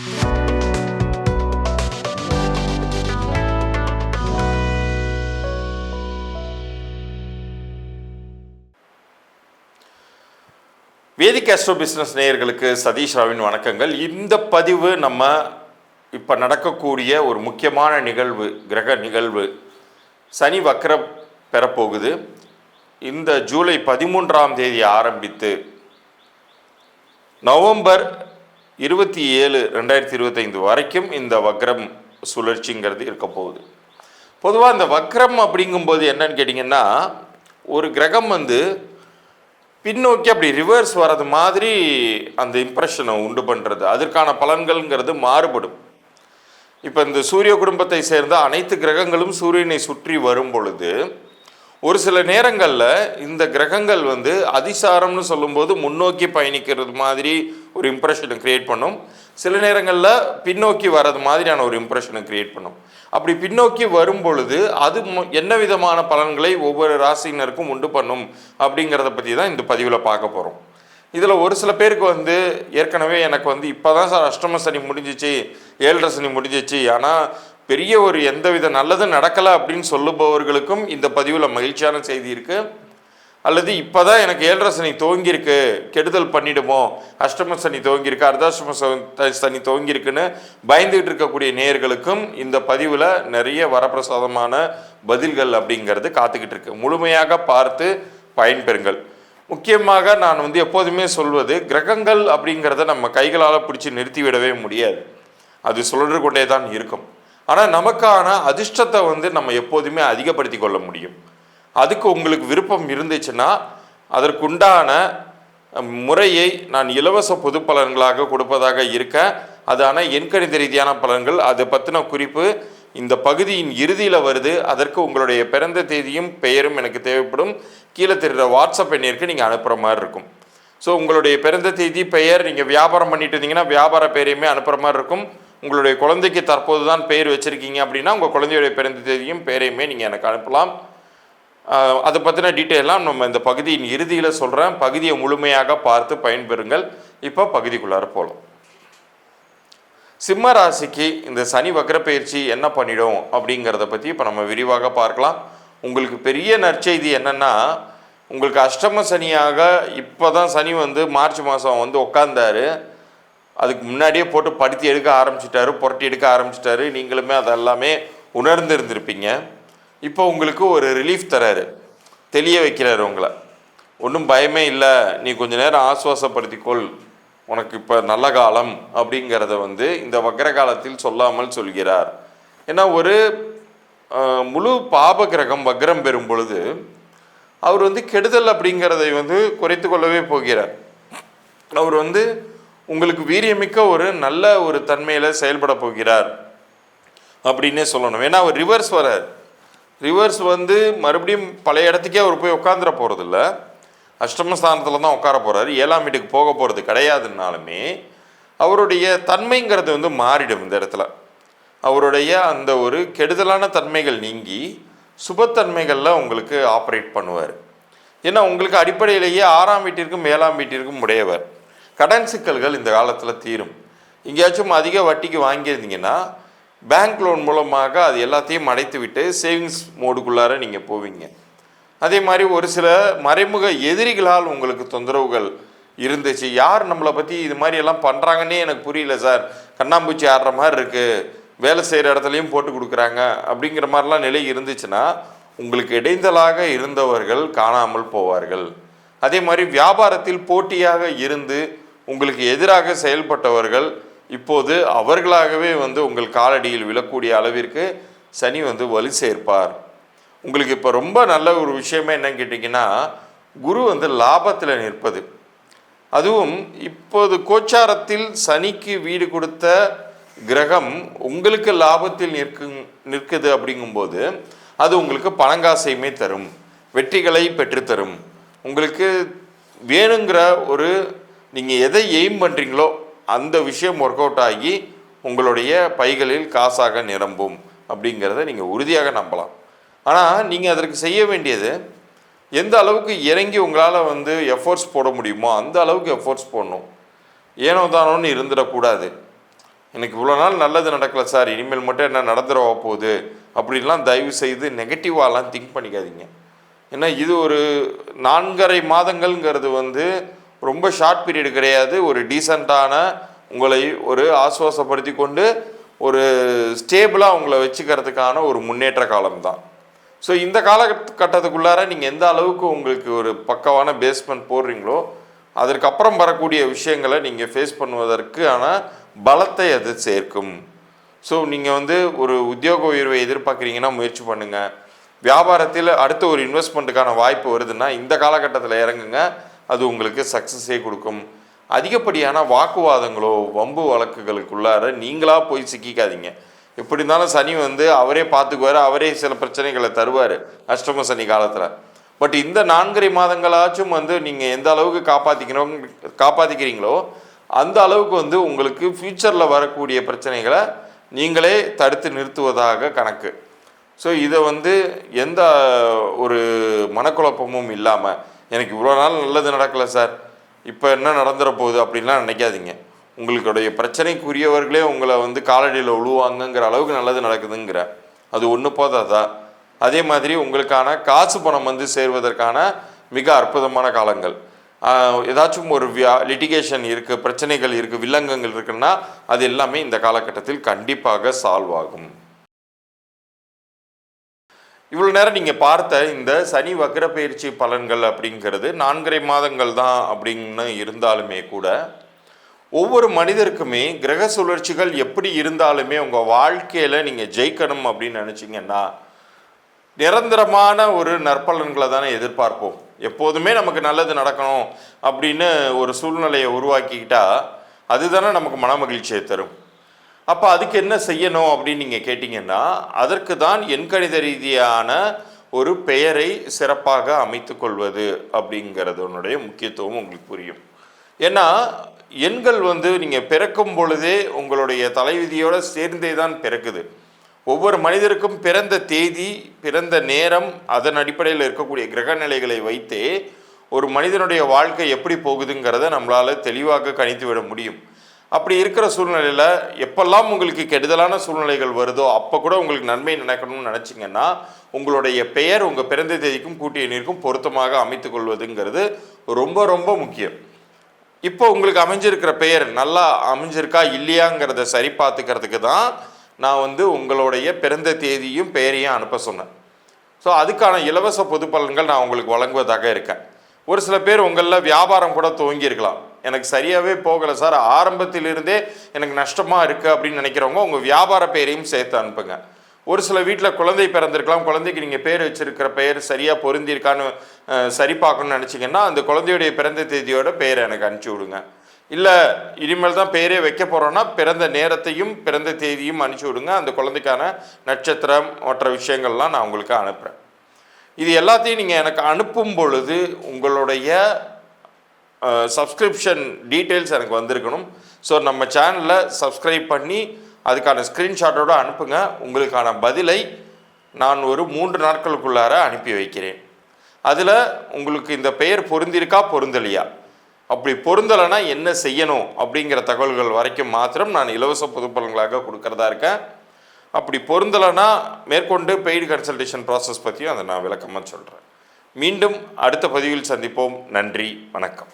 வேதிக் astro business நேயர்களுக்கு சதீஷ் ராவின் வணக்கங்கள். இந்த பதிவு நம்ம இப்போ நடக்கக்கூடிய ஒரு முக்கியமான நிகழ்வு கிரக நிகழ்வு. சனி வக்கர பெறப்போகுது. இந்த ஜூலை பதிமூன்றாம் தேதி ஆரம்பித்து நவம்பர் இருபத்தி ஏழு ரெண்டாயிரத்தி இருபத்தைந்து வரைக்கும் இந்த வக்ரம் சுழற்சிங்கிறது இருக்க போகுது. பொதுவாக இந்த வக்ரம் அப்படிங்கும்போது என்னன்னு கேட்டிங்கன்னா ஒரு கிரகம் வந்து பின்னோக்கி அப்படி ரிவர்ஸ் வர்றது மாதிரி அந்த இம்ப்ரெஷனை உண்டு பண்ணுறது அதற்கான பலன்கள்ங்கிறது மாறுபடும். இப்போ இந்த சூரிய குடும்பத்தை சேர்ந்த அனைத்து கிரகங்களும் சூரியனை சுற்றி வரும் பொழுது ஒரு சில நேரங்களில் இந்த கிரகங்கள் வந்து அதிசாரம்னு சொல்லும்போது முன்னோக்கி பயணிக்கிறது மாதிரி ஒரு இம்ப்ரெஷனை கிரியேட் பண்ணும். சில நேரங்களில் பின்னோக்கி வர்றது மாதிரியான ஒரு இம்ப்ரெஷனை கிரியேட் பண்ணும். அப்படி பின்னோக்கி வரும் பொழுது அது மு- என்ன விதமான பலன்களை ஒவ்வொரு ராசியினருக்கும் உண்டு பண்ணும் அப்படிங்கிறத பற்றி தான் இந்த பதிவில் பார்க்க போகிறோம் இதில் ஒரு சில பேருக்கு வந்து ஏற்கனவே எனக்கு வந்து இப்போ தான் சார் அஷ்டம சனி முடிஞ்சிச்சு ஏழரை சனி முடிஞ்சிச்சு. ஆனால் பெரிய ஒரு எந்தவித நல்லதும் நடக்கலை அப்படின்னு சொல்லுபவர்களுக்கும் இந்த பதிவில் மகிழ்ச்சியான செய்தி இருக்குது அல்லது இப்போ தான் எனக்கு ஏழரை சனி துவங்கியிருக்கு கெடுதல் பண்ணிடுமோ அஷ்டம சனி துவங்கியிருக்கு அர்தாஷ்டம சனி துவங்கியிருக்குன்னு பயந்துகிட்டு இருக்கக்கூடிய நேயர்களுக்கும் இந்த பதிவில் நிறைய வரப்பிரசாதமான பதில்கள் அப்படிங்கிறது காத்துக்கிட்டு இருக்கு. முழுமையாக பார்த்து பயன்பெறுங்கள். முக்கியமாக நான் வந்து எப்போதுமே சொல்வது கிரகங்கள் அப்படிங்கிறத நம்ம கைகளால் பிடிச்சி நிறுத்திவிடவே முடியாது. அது சுழன்று கொண்டே தான் இருக்கும். ஆனால் நமக்கான அதிர்ஷ்டத்தை வந்து நம்ம எப்போதுமே அதிகப்படுத்தி கொள்ள முடியும். அதுக்கு உங்களுக்கு விருப்பம் இருந்துச்சுன்னா அதற்குண்டான முறையை நான் இலவச பொது பலன்களாக கொடுப்பதாக இருக்க அது ஆனால் எண்கணித ரீதியான பலன்கள் அதை பற்றின குறிப்பு இந்த பகுதியின் இறுதியில் வருது. அதற்கு உங்களுடைய பிறந்த தேதியும் பெயரும் எனக்கு தேவைப்படும். கீழே தெரிகிற வாட்ஸ்அப் எண்ணிற்கு நீங்கள் அனுப்புகிற மாதிரி இருக்கும். ஸோ உங்களுடைய பிறந்த தேதி பெயர் நீங்கள் வியாபாரம் பண்ணிட்டு இருந்தீங்கன்னா வியாபார பெயரையுமே அனுப்புகிற மாதிரி இருக்கும். உங்களுடைய குழந்தைக்கு தற்போது தான் பெயர் வச்சுருக்கீங்க அப்படின்னா உங்கள் குழந்தையுடைய பிறந்த தேதியும் பெயரையுமே நீங்கள் எனக்கு அனுப்பலாம். அதை பற்றின டீட்டெயிலாம் நம்ம இந்த பகுதியின் இறுதியில் சொல்கிறேன் பகுதியை முழுமையாக பார்த்து பயன்பெறுங்கள். இப்போ பகுதிக்குள்ளார போகலாம் சிம்ம ராசிக்கு இந்த சனி வக்ர என்ன பண்ணிடும் அப்படிங்கிறத பற்றி இப்போ நம்ம விரிவாக பார்க்கலாம். உங்களுக்கு பெரிய நற்செய்தி என்னென்னா உங்களுக்கு அஷ்டம சனியாக இப்போ தான் சனி வந்து மார்ச் மாதம் வந்து உட்காந்தார் அதுக்கு முன்னாடியே போட்டு படுத்தி எடுக்க ஆரம்பிச்சிட்டாரு புரட்டி எடுக்க ஆரம்பிச்சிட்டாரு. நீங்களுமே அதெல்லாமே உணர்ந்து இருந்திருப்பீங்க இப்போ உங்களுக்கு ஒரு ரிலீஃப் தராரு. தெளிய வைக்கிறாரு உங்களை. ஒன்றும் பயமே இல்லை. நீ கொஞ்ச நேரம் ஆசுவாசப்படுத்திக்கொள். உனக்கு இப்போ நல்ல காலம் அப்படிங்கிறத வந்து இந்த வக்ர காலத்தில் சொல்லாமல் சொல்கிறார். ஏன்னா ஒரு முழு பாப கிரகம் வக்ரம் பெறும் பொழுது அவர் வந்து கெடுதல் அப்படிங்கிறதை வந்து குறைத்து கொள்ளவே போகிறார். அவர் வந்து உங்களுக்கு வீரியமிக்க ஒரு நல்ல ஒரு தன்மையில் செயல்பட போகிறார் அப்படின்னே சொல்லணும். ஏன்னா அவர் ரிவர்ஸ் வரார். ரிவர்ஸ் வந்து மறுபடியும் பழைய இடத்துக்கே அவர் போய் உட்காந்துட போகிறதில்ல அஷ்டமஸ்தானத்தில் தான் உட்கார போகிறாரு ஏழாம் வீட்டுக்கு போக போகிறது கிடையாதுனாலுமே அவருடைய தன்மைங்கிறது வந்து மாறிடும் இந்த இடத்துல. அவருடைய அந்த ஒரு கெடுதலான தன்மைகள் நீங்கி சுபத்தன்மைகளில் உங்களுக்கு ஆப்ரேட் பண்ணுவார். ஏன்னா உங்களுக்கு அடிப்படையிலேயே ஆறாம் வீட்டிற்கும் ஏழாம் வீட்டிற்கும் உடையவர். கடன் சிக்கல்கள் இந்த காலத்தில் தீரும். எங்கேயாச்சும் அதிக வட்டிக்கு வாங்கியிருந்தீங்கன்னா பேங்க் லோன் மூலமாக அது எல்லாத்தையும் அடைத்து விட்டு சேவிங்ஸ் மோடுக்குள்ளார நீங்கள் போவீங்க. அதே மாதிரி ஒரு சில மறைமுக எதிரிகளால் உங்களுக்கு தொந்தரவுகள் இருந்துச்சு. யார் நம்மளை பற்றி இது மாதிரி எல்லாம் பண்ணுறாங்கன்னே எனக்கு புரியல சார். கண்ணாம்பூச்சி ஆடுற மாதிரி இருக்குது வேலை செய்கிற இடத்துலையும் போட்டு கொடுக்குறாங்க அப்படிங்கிற மாதிரிலாம் நிலை இருந்துச்சுன்னா உங்களுக்கு இடைந்தலாக இருந்தவர்கள் காணாமல் போவார்கள். அதே மாதிரி வியாபாரத்தில் போட்டியாக இருந்து உங்களுக்கு எதிராக செயல்பட்டவர்கள் இப்போது அவர்களாகவே வந்து உங்கள் காலடியில் விழக்கூடிய அளவிற்கு சனி வந்து வலு சேர்ப்பார். உங்களுக்கு இப்போ ரொம்ப நல்ல ஒரு விஷயமே என்னன்னு கேட்டிங்கன்னா குரு வந்து லாபத்தில் நிற்பது. அதுவும் இப்போது கோச்சாரத்தில் சனிக்கு வீடு கொடுத்த கிரகம் உங்களுக்கு லாபத்தில் நிற்கும் நிற்குது அப்படிங்கும்போது அது உங்களுக்கு பணங்காசையுமே தரும். வெற்றிகளை பெற்றுத்தரும் உங்களுக்கு வேணுங்கிற ஒரு நீங்கள் எதை எய்ம் பண்ணுறீங்களோ அந்த விஷயம் ஒர்க் அவுட் ஆகி உங்களுடைய பைகளில் காசாக நிரம்பும் அப்படிங்கிறத நீங்கள் உறுதியாக நம்பலாம். ஆனால் நீங்கள் அதற்கு செய்ய வேண்டியது எந்த அளவுக்கு இறங்கி உங்களால் வந்து எஃபோர்ட்ஸ் போட முடியுமோ அந்த அளவுக்கு எஃபோர்ட்ஸ் போடணும். ஏனோ தானோன்னு இருந்துடக்கூடாது. எனக்கு இவ்வளோ நாள் நல்லது நடக்கல சார் இனிமேல் மட்டும் என்ன நடந்துட போகுது. அப்படின்லாம் தயவு செய்து நெகட்டிவாலாம் திங்க் பண்ணிக்காதீங்க. ஏன்னா இது ஒரு நான்கரை மாதங்கள்ங்கிறது வந்து ரொம்ப ஷார்ட் பீரியட் கிடையாது. ஒரு டீசெண்டான உங்களை ஒரு ஆசுவாசப்படுத்தி கொண்டு ஒரு ஸ்டேபிளாக உங்களை வச்சுக்கிறதுக்கான ஒரு முன்னேற்ற காலம் தான் ஸோ இந்த காலகட்டத்துக்குள்ளார நீங்கள் எந்த அளவுக்கு உங்களுக்கு ஒரு பக்கவான பேஸ்மெண்ட் போடுறீங்களோ அதற்கப்புறம் வரக்கூடிய விஷயங்களை நீங்கள் ஃபேஸ் பண்ணுவதற்கு ஆனால் பலத்தை அது சேர்க்கும். ஸோ நீங்கள் வந்து ஒரு உத்தியோக உயர்வை எதிர்பார்க்குறீங்கன்னா முயற்சி பண்ணுங்கள் வியாபாரத்தில் அடுத்த ஒரு இன்வெஸ்ட்மெண்ட்டுக்கான வாய்ப்பு வருதுன்னா இந்த காலகட்டத்தில் இறங்குங்க. அது உங்களுக்கு சக்ஸஸே கொடுக்கும். அதிகப்படியான வாக்குவாதங்களோ வம்பு வழக்குகளுக்குள்ளார நீங்களாக போய் சிக்கிக்காதீங்க. எப்படி இருந்தாலும் சனி வந்து அவரே பார்த்துக்குவார் அவரே சில பிரச்சனைகளை தருவார் அஷ்டம சனி காலத்தில். பட் இந்த நான்கரை மாதங்களாச்சும் வந்து நீங்கள் எந்த அளவுக்கு காப்பாற்றிக்கணும் காப்பாற்றிக்கிறீங்களோ அந்த அளவுக்கு வந்து உங்களுக்கு ஃப்யூச்சரில் வரக்கூடிய பிரச்சனைகளை நீங்களே தடுத்து நிறுத்துவதாக கணக்கு. ஸோ இதை வந்து எந்த ஒரு மனக்குழப்பமும் இல்லாமல் எனக்கு இவ்வளோ நாள் நல்லது நடக்கலை சார் இப்போ என்ன நடந்துட போகுது அப்படின்லாம் நினைக்காதீங்க. உங்களுடைய பிரச்சனைக்குரியவர்களே உங்களை வந்து காலடியில் உழுவாங்கங்கிற அளவுக்கு நல்லது நடக்குதுங்கிற அது ஒன்று போதாதா? அதே மாதிரி உங்களுக்கான காசு பணம் வந்து சேர்வதற்கான மிக அற்புதமான காலங்கள். ஏதாச்சும் ஒரு வியா லிட்டிகேஷன் இருக்குது பிரச்சனைகள் இருக்குது வில்லங்கங்கள் இருக்குன்னா அது எல்லாமே இந்த காலகட்டத்தில் கண்டிப்பாக சால்வ் ஆகும். இவ்வளோ நேரம் நீங்கள் பார்த்த இந்த சனி வக்ர பயிற்சி பலன்கள் அப்படிங்கிறது நான்கரை மாதங்கள் தான் அப்படின்னு இருந்தாலுமே கூட ஒவ்வொரு மனிதருக்குமே கிரக சுழற்சிகள் எப்படி இருந்தாலுமே உங்கள் வாழ்க்கையில் நீங்கள் ஜெயிக்கணும் அப்படின்னு நினச்சிங்கன்னா நிரந்தரமான ஒரு நற்பலன்களை தானே எதிர்பார்ப்போம். எப்போதுமே நமக்கு நல்லது நடக்கணும் அப்படின்னு ஒரு சூழ்நிலையை உருவாக்கிக்கிட்டா அதுதானே நமக்கு மன மகிழ்ச்சியை தரும். அப்போ அதுக்கு என்ன செய்யணும் அப்படின்னு நீங்கள் கேட்டிங்கன்னா அதற்கு தான் எண்கணித ரீதியான ஒரு பெயரை சிறப்பாக அமைத்து கொள்வது அப்படிங்கிறதனுடைய முக்கியத்துவம் உங்களுக்கு புரியும். ஏன்னா எண்கள் வந்து நீங்கள் பிறக்கும் பொழுதே உங்களுடைய தலைவிதியோடு சேர்ந்தே தான் பிறக்குது. ஒவ்வொரு மனிதருக்கும் பிறந்த தேதி பிறந்த நேரம் அதன் அடிப்படையில் இருக்கக்கூடிய கிரக நிலைகளை வைத்தே ஒரு மனிதனுடைய வாழ்க்கை எப்படி போகுதுங்கிறத நம்மளால் தெளிவாக கணித்து விட முடியும். அப்படி இருக்கிற சூழ்நிலையில் எப்பெல்லாம் உங்களுக்கு கெடுதலான சூழ்நிலைகள் வருதோ அப்போ கூட உங்களுக்கு நன்மை நினைக்கணும்னு நினச்சிங்கன்னா உங்களுடைய பெயர் உங்கள் பிறந்த தேதிக்கும் கூட்டிய நீருக்கும் பொருத்தமாக அமைத்து கொள்வதுங்கிறது ரொம்ப ரொம்ப முக்கியம். இப்போ உங்களுக்கு அமைஞ்சிருக்கிற பெயர் நல்லா அமைஞ்சிருக்கா இல்லையாங்கிறத சரி பார்த்துக்கிறதுக்கு தான் நான் வந்து உங்களுடைய பிறந்த தேதியும் பெயரையும் அனுப்ப சொன்னேன். ஸோ அதுக்கான இலவச பொது பலன்கள் நான் உங்களுக்கு வழங்குவதாக இருக்கேன். ஒரு சில பேர் உங்களில் வியாபாரம் கூட துவங்கியிருக்கலாம். எனக்கு சரியாகவே போகலை சார். ஆரம்பத்திலிருந்தே எனக்கு நஷ்டமாக இருக்குது அப்படின்னு நினைக்கிறவங்க உங்கள் வியாபார பெயரையும் சேர்த்து அனுப்புங்க. ஒரு சில வீட்டில் குழந்தை பிறந்திருக்கலாம். குழந்தைக்கு நீங்கள் பேர் வச்சுருக்கிற பெயர் சரியாக பொருந்திருக்கான்னு சரி பார்க்கணும்னு நினச்சிங்கன்னா அந்த குழந்தையுடைய பிறந்த தேதியோட பெயரை எனக்கு அனுப்பிச்சி விடுங்க. இல்லை இனிமேல் தான் பேரே வைக்க போகிறோன்னா பிறந்த நேரத்தையும் பிறந்த தேதியும் அனுப்பிச்சி விடுங்க. அந்த குழந்தைக்கான நட்சத்திரம் மற்ற விஷயங்கள்லாம் நான் உங்களுக்கு அனுப்புகிறேன் இது எல்லாத்தையும் நீங்கள் எனக்கு அனுப்பும் பொழுது உங்களுடைய சப்ஸ்கிரிப்ஷன் டீட்டெயில்ஸ் எனக்கு வந்திருக்கணும். ஸோ நம்ம சேனலில் சப்ஸ்கிரைப் பண்ணி அதுக்கான ஸ்க்ரீன்ஷாட்டோடு அனுப்புங்க. உங்களுக்கான பதிலை நான் ஒரு மூன்று நாட்களுக்குள்ளார அனுப்பி வைக்கிறேன். அதில் உங்களுக்கு இந்த பெயர் பொருந்திருக்கா பொருந்தலையா? அப்படி பொருந்தலைன்னா என்ன செய்யணும் அப்படிங்கிற தகவல்கள் வரைக்கும் மாத்திரம் நான் இலவச பொதுப்பலன்களாக கொடுக்கறதா இருக்கேன். அப்படி பொருந்தலைன்னா மேற்கொண்டு பெய்டு கன்சல்டேஷன் ப்ராசஸ் பற்றியும் அதை நான் விளக்கமாக சொல்கிறேன் மீண்டும் அடுத்த பதிவில் சந்திப்போம். நன்றி. வணக்கம்.